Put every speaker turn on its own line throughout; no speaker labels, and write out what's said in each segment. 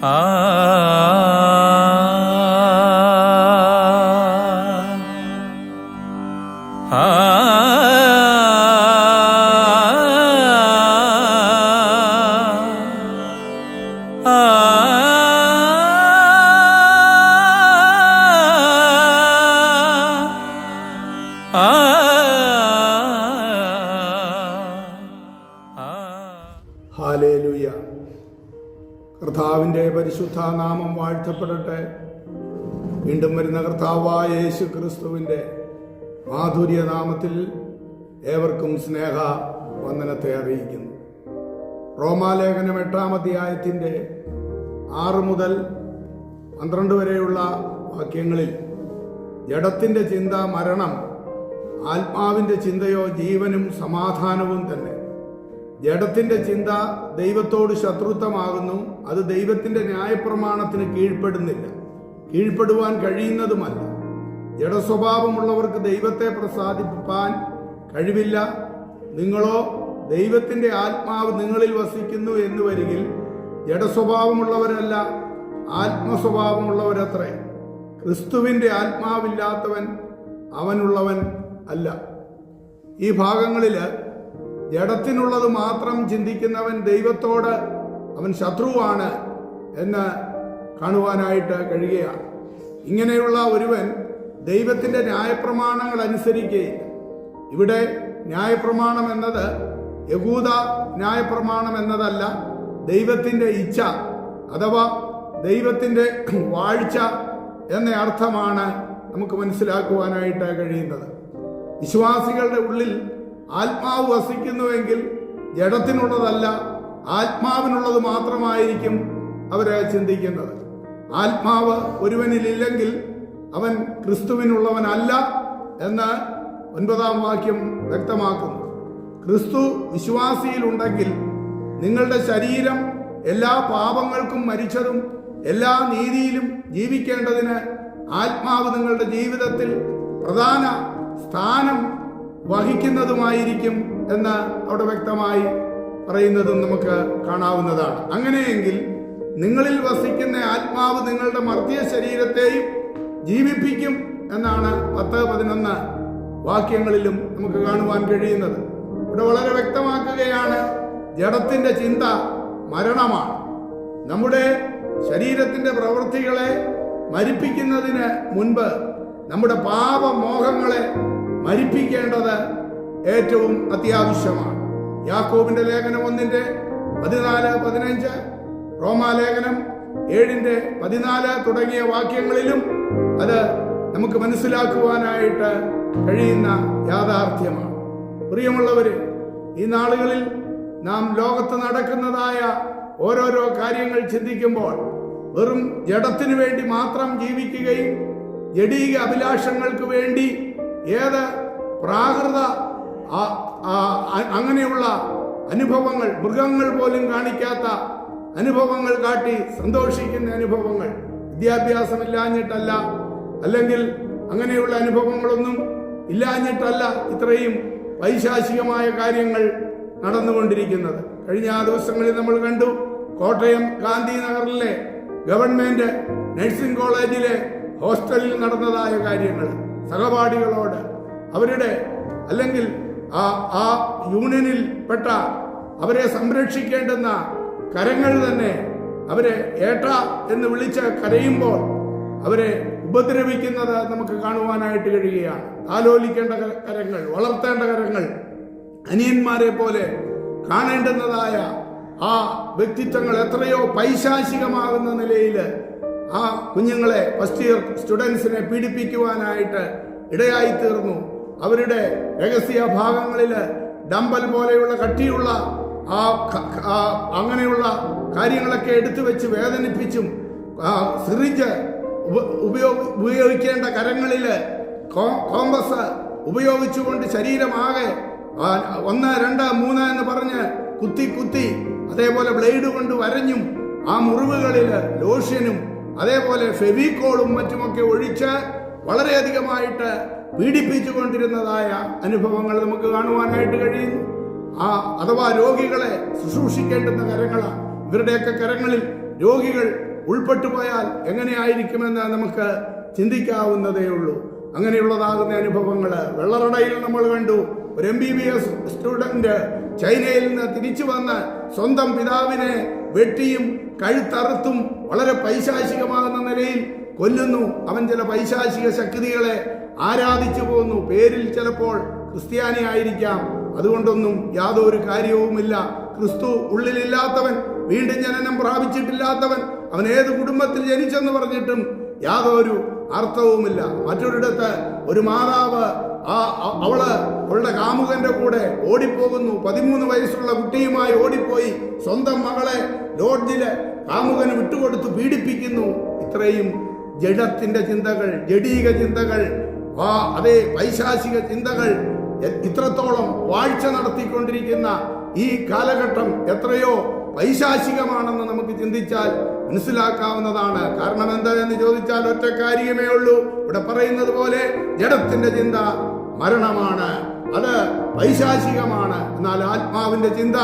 啊。കർത്താവിന്റെ പരിശുദ്ധ നാമം വാഴ്ത്തപ്പെടട്ടെ. വീണ്ടും വരുന്ന കർത്താവായ യേശു ക്രിസ്തുവിന്റെ മാധുര്യ നാമത്തിൽ ഏവർക്കും സ്നേഹ വന്ദനത്തെ അറിയിക്കുന്നു. റോമാലേഖനം എട്ടാം അധ്യായത്തിന്റെ ആറ് മുതൽ പന്ത്രണ്ട് വരെയുള്ള വാക്യങ്ങളിൽ ജഡത്തിന്റെ ചിന്ത മരണം ആത്മാവിന്റെ ചിന്തയോ ജീവനും സമാധാനവും തന്നെ. ജഡത്തിന്റെ ചിന്ത ദൈവത്തോട് ശത്രുത്വമാകുന്നു. അത് ദൈവത്തിന്റെ ന്യായപ്രമാണത്തിന് കീഴ്പ്പെടുന്നില്ല. കീഴ്പ്പെടുവാൻ കഴിയുന്നതുമല്ല. ജഡസ്വഭാവമുള്ളവർക്ക് ദൈവത്തെ പ്രസാദിപ്പാൻ കഴിവില്ല. നിങ്ങളോ ദൈവത്തിന്റെ ആത്മാവ് നിങ്ങളിൽ വസിക്കുന്നു എന്ന് വരികിൽ ജഡസ്വഭാവമുള്ളവരല്ല ആത്മസ്വഭാവമുള്ളവരത്രേ. ക്രിസ്തുവിന്റെ ആത്മാവില്ലാത്തവൻ അവനുള്ളവൻ അല്ല. ഈ ഭാഗങ്ങളിൽ ജഡത്തിനുള്ളത് മാത്രം ചിന്തിക്കുന്നവൻ ദൈവത്തോട് അവൻ ശത്രുവാണ് എന്ന് കാണുവാനായിട്ട് കഴിയുകയാണ്. ഇങ്ങനെയുള്ള ഒരുവൻ ദൈവത്തിന്റെ ന്യായപ്രമാണങ്ങൾ അനുസരിക്കുകയില്ല. ഇവിടെ ന്യായപ്രമാണം എന്നത് യഹൂദ ന്യായപ്രമാണം എന്നതല്ല ദൈവത്തിന്റെ ഇച്ഛ അഥവാ ദൈവത്തിന്റെ വാഴ്ച എന്ന അർത്ഥമാണ് നമുക്ക് മനസ്സിലാക്കുവാനായിട്ട് കഴിയുന്നത്. വിശ്വാസികളുടെ ഉള്ളിൽ ആത്മാവ് വസിക്കുന്നുവെങ്കിൽ ജഡത്തിനുള്ളതല്ല ആത്മാവിനുള്ളത് മാത്രമായിരിക്കും അവർ ചിന്തിക്കുന്നത്. ആത്മാവ് ഒരുവനിലില്ലെങ്കിൽ അവൻ ക്രിസ്തുവിനുള്ളവനല്ല എന്ന് ഒൻപതാം വാക്യം വ്യക്തമാക്കുന്നു. ക്രിസ്തു വിശ്വാസിയിലുണ്ടെങ്കിൽ നിങ്ങളുടെ ശരീരം എല്ലാ പാപങ്ങൾക്കും മരിച്ചതും എല്ലാ നീതിയിലും ജീവിക്കേണ്ടതിന് ആത്മാവ് നിങ്ങളുടെ ജീവിതത്തിൽ പ്രധാന സ്ഥാനം വഹിക്കുന്നതുമായിരിക്കും എന്ന് അവിടെ വ്യക്തമായി പറയുന്നതും നമുക്ക് കാണാവുന്നതാണ്. അങ്ങനെയെങ്കിൽ നിങ്ങളിൽ വസിക്കുന്ന ആത്മാവ് നിങ്ങളുടെ മർദ്ദിയ ശരീരത്തെയും ജീവിപ്പിക്കും എന്നാണ് പത്ത് പതിനൊന്ന് വാക്യങ്ങളിലും നമുക്ക് കാണുവാൻ കഴിയുന്നത്. ഇവിടെ വളരെ വ്യക്തമാക്കുകയാണ് ജഡത്തിന്റെ ചിന്ത മരണമാണ്. നമ്മുടെ ശരീരത്തിന്റെ പ്രവൃത്തികളെ മരിപ്പിക്കുന്നതിന് മുൻപ് നമ്മുടെ പാപമോഹങ്ങളെ മരിപ്പിക്കേണ്ടത് ഏറ്റവും അത്യാവശ്യമാണ്. യാക്കോബിന്റെ ലേഖനം ഒന്നിന്റെ പതിനാല് പതിനഞ്ച് റോമാലേഖനം ഏഴിന്റെ പതിനാല് തുടങ്ങിയ വാക്യങ്ങളിലും അത് നമുക്ക് മനസ്സിലാക്കുവാനായിട്ട് കഴിയുന്ന യാഥാർത്ഥ്യമാണ്. പ്രിയമുള്ളവര് ഈ നാളുകളിൽ നാം ലോകത്ത് നടക്കുന്നതായ ഓരോരോ കാര്യങ്ങൾ ചിന്തിക്കുമ്പോൾ വെറും ജഡത്തിനു വേണ്ടി മാത്രം ജീവിക്കുകയും ജഡീക അഭിലാഷങ്ങൾക്ക് വേണ്ടി ഏത് പ്രാകൃത അങ്ങനെയുള്ള അനുഭവങ്ങൾ മൃഗങ്ങൾ പോലും കാണിക്കാത്ത അനുഭവങ്ങൾ കാട്ടി സന്തോഷിക്കുന്ന അനുഭവങ്ങൾ. വിദ്യാഭ്യാസമില്ലാഞ്ഞിട്ടല്ല അല്ലെങ്കിൽ അങ്ങനെയുള്ള അനുഭവങ്ങളൊന്നും ഇല്ലാഞ്ഞിട്ടല്ല ഇത്രയും വൈശാചികമായ കാര്യങ്ങൾ നടന്നുകൊണ്ടിരിക്കുന്നത്. കഴിഞ്ഞ ആ ദിവസങ്ങളിൽ നമ്മൾ കണ്ടു കോട്ടയം ഗാന്ധിനഗറിലെ ഗവൺമെന്റ് നഴ്സിംഗ് കോളേജിലെ ഹോസ്റ്റലിൽ നടന്നതായ കാര്യങ്ങൾ. സഹപാഠികളോട് അവരുടെ അല്ലെങ്കിൽ ആ ആ യൂണിയനിൽ പെട്ട അവരെ സംരക്ഷിക്കേണ്ടുന്ന കരങ്ങൾ തന്നെ അവരെ ഏട്ട എന്ന് വിളിച്ച് കരയുമ്പോൾ അവരെ ഉപദ്രവിക്കുന്നത് നമുക്ക് കാണുവാനായിട്ട് കഴിയുകയാണ്. ആലോലിക്കേണ്ട കരങ്ങൾ വളർത്തേണ്ട കരങ്ങൾ അനിയന്മാരെ പോലെ കാണേണ്ടുന്നതായ ആ വ്യക്തിത്വങ്ങൾ എത്രയോ പൈശാചികമാകുന്ന നിലയിൽ ആ കുഞ്ഞുങ്ങളെ ഫസ്റ്റ് ഇയർ സ്റ്റുഡൻസിനെ പീഡിപ്പിക്കുവാനായിട്ട് ഇടയായി തീർന്നു അവരുടെ രഹസ്യ ഭാഗങ്ങളിൽ ഡമ്പൽ പോലെയുള്ള കട്ടിയുള്ള ആ അങ്ങനെയുള്ള കാര്യങ്ങളൊക്കെ എടുത്തു വെച്ച് വേദനിപ്പിച്ചും സിറിഞ്ച് ഉപയോഗ ഉപയോഗിക്കേണ്ട കരങ്ങളിൽ കോമ്പസ് ഉപയോഗിച്ചുകൊണ്ട് ശരീരമാകെ ഒന്ന് രണ്ട് മൂന്ന് എന്ന് പറഞ്ഞ് കുത്തി കുത്തി അതേപോലെ ബ്ലേഡ് കൊണ്ട് വരഞ്ഞും ആ മുറിവുകളിൽ ലോഷ്യനും അതേപോലെ ഫെവിക്കോളും മറ്റുമൊക്കെ ഒഴിച്ച് വളരെയധികമായിട്ട് പീഡിപ്പിച്ചുകൊണ്ടിരുന്നതായ അനുഭവങ്ങൾ നമുക്ക് കാണുവാനായിട്ട് കഴിയുന്നു ആ അഥവാ രോഗികളെ ശുശ്രൂഷിക്കേണ്ടുന്ന കരങ്ങളാണ് ഇവരുടെയൊക്കെ കരങ്ങളിൽ രോഗികൾ ഉൾപ്പെട്ടു പോയാൽ എങ്ങനെയായിരിക്കുമെന്ന് നമുക്ക് ചിന്തിക്കാവുന്നതേ ഉള്ളൂ. അങ്ങനെയുള്ളതാകുന്ന അനുഭവങ്ങൾ വെള്ളറടയിൽ നമ്മൾ കണ്ടു. ഒരു M B B S student ചൈനയിൽ നിന്ന് തിരിച്ചു വന്ന് സ്വന്തം പിതാവിനെ വെട്ടിയും കഴുത്തറുത്തും വളരെ പൈശാചികമാകുന്ന നിലയിൽ കൊല്ലുന്നു. അവൻ ചില പൈശാചിക ശക്തികളെ ആരാധിച്ചു പോകുന്നു. പേരിൽ ചിലപ്പോൾ ക്രിസ്ത്യാനി ആയിരിക്കാം. അതുകൊണ്ടൊന്നും യാതൊരു കാര്യവുമില്ല. ക്രിസ്തു ഉള്ളിലില്ലാത്തവൻ വീണ്ടും ജനനം പ്രാപിച്ചിട്ടില്ലാത്തവൻ അവൻ ഏത് കുടുംബത്തിൽ ജനിച്ചെന്ന് പറഞ്ഞിട്ടും യാതൊരു അർത്ഥവുമില്ല. മറ്റൊരിടത്ത് ഒരു മാതാവ് ആ അവൾ അവളുടെ കാമുകന്റെ കൂടെ ഓടിപ്പോകുന്നു. പതിമൂന്ന് വയസ്സുള്ള കുട്ടിയുമായി ഓടിപ്പോയി. സ്വന്തം മകളെ ലോഡ്ജിൽ കാമുകന് വിട്ടുകൊടുത്ത് പീഡിപ്പിക്കുന്നു. ഇത്രയും ജഡത്തിന്റെ ചിന്തകൾ ജഡീക ചിന്തകൾ വാ അതേ പൈശാചിക ചിന്തകൾ ഇത്രത്തോളം വാഴ്ച നടത്തിക്കൊണ്ടിരിക്കുന്ന ഈ കാലഘട്ടം എത്രയോ പൈശാചികമാണെന്ന് നമുക്ക് ചിന്തിച്ചാൽ മനസ്സിലാക്കാവുന്നതാണ്. കാരണം എന്താ എന്ന് ചോദിച്ചാൽ ഒറ്റ കാര്യമേ ഉള്ളൂ. ഇവിടെ പറയുന്നത് പോലെ ജഡത്തിന്റെ ചിന്ത മരണമാണ്. അത് പൈശാചികമാണ് എന്നാൽ ആത്മാവിന്റെ ചിന്ത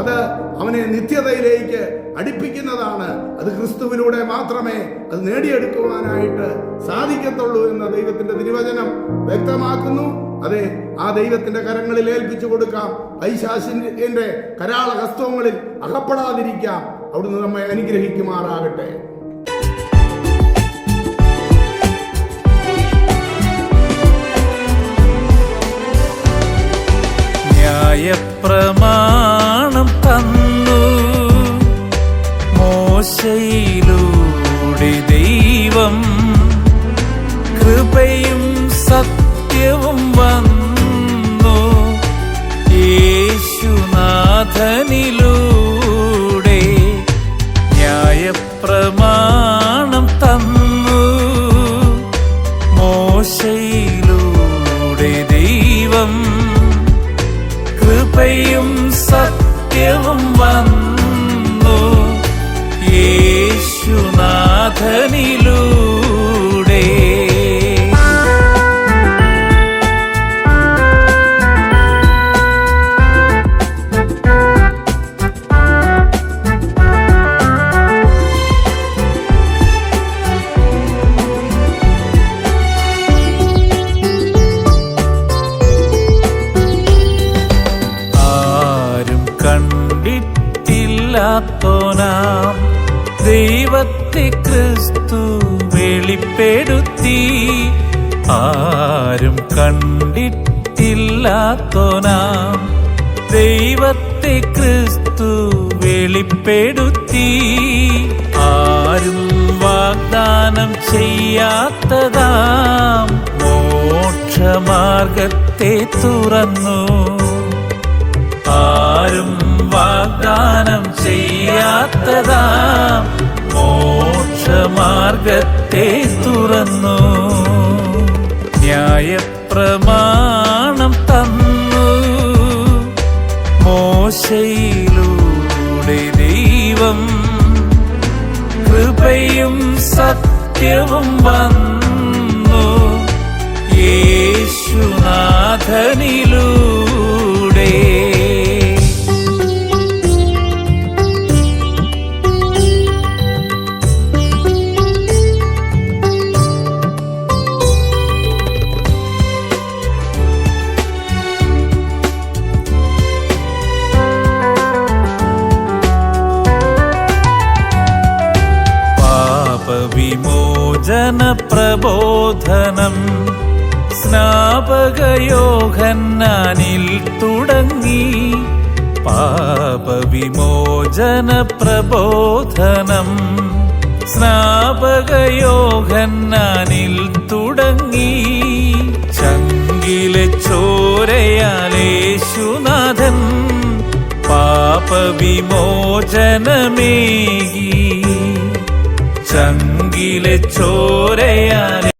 അത് അവനെ നിത്യതയിലേക്ക് അടുപ്പിക്കുന്നതാണ്. അത് ക്രിസ്തുവിലൂടെ മാത്രമേ അത് നേടിയെടുക്കുവാനായിട്ട് സാധിക്കത്തുള്ളൂ എന്ന ദൈവത്തിന്റെ തിരുവചനം വ്യക്തമാക്കുന്നു. അതെ ആ ദൈവത്തിന്റെ കരങ്ങളിൽ ഏൽപ്പിച്ചു കൊടുക്കാം. പൈശാസിന്റെ കരാള ഹസ്തവങ്ങളിൽ അകപ്പെടാതിരിക്കാം. അവിടുന്ന് നമ്മെ അനുഗ്രഹിക്കുമാറാകട്ടെ.
ന്യായപ്രമാണം യേശുനാഥനിലൂടെ ന്യായപ്രമാണം തന്നു. മോശയിലൂടെ ദൈവം കൃപയും സത്യവും വന്നു. യേശുനാഥനിലൂടെ ക്രിസ്തു വെളിപ്പെടുത്തി ആരും കണ്ടിട്ടില്ലാത്തോനാം. ദൈവത്തെ ക്രിസ്തു വെളിപ്പെടുത്തി ആരും വാഗ്ദാനം ചെയ്യാത്തതാം. മോക്ഷമാർഗത്തെ തുറന്നു. ആരും വാഗ്ദാനം ചെയ്യാത്തതാ. മോക്ഷമാർഗത്തെ തുറന്നു. ന്യായപ്രമാണം തന്നു. മോശയിലൂടെ ദൈവം കൃപയും സത്യവും വന്നു. പ്രബോധനം സ്നാപകയോഗന്നാനിൽ തുടങ്ങി. പാപവിമോചന പ്രബോധനം സ്നാപകയോഗന്നാനിൽ തുടങ്ങി. ചങ്കിലെ ചോരയാലേശുനാഥൻ പാപവിമോചനമേകി. ചോരയാൽ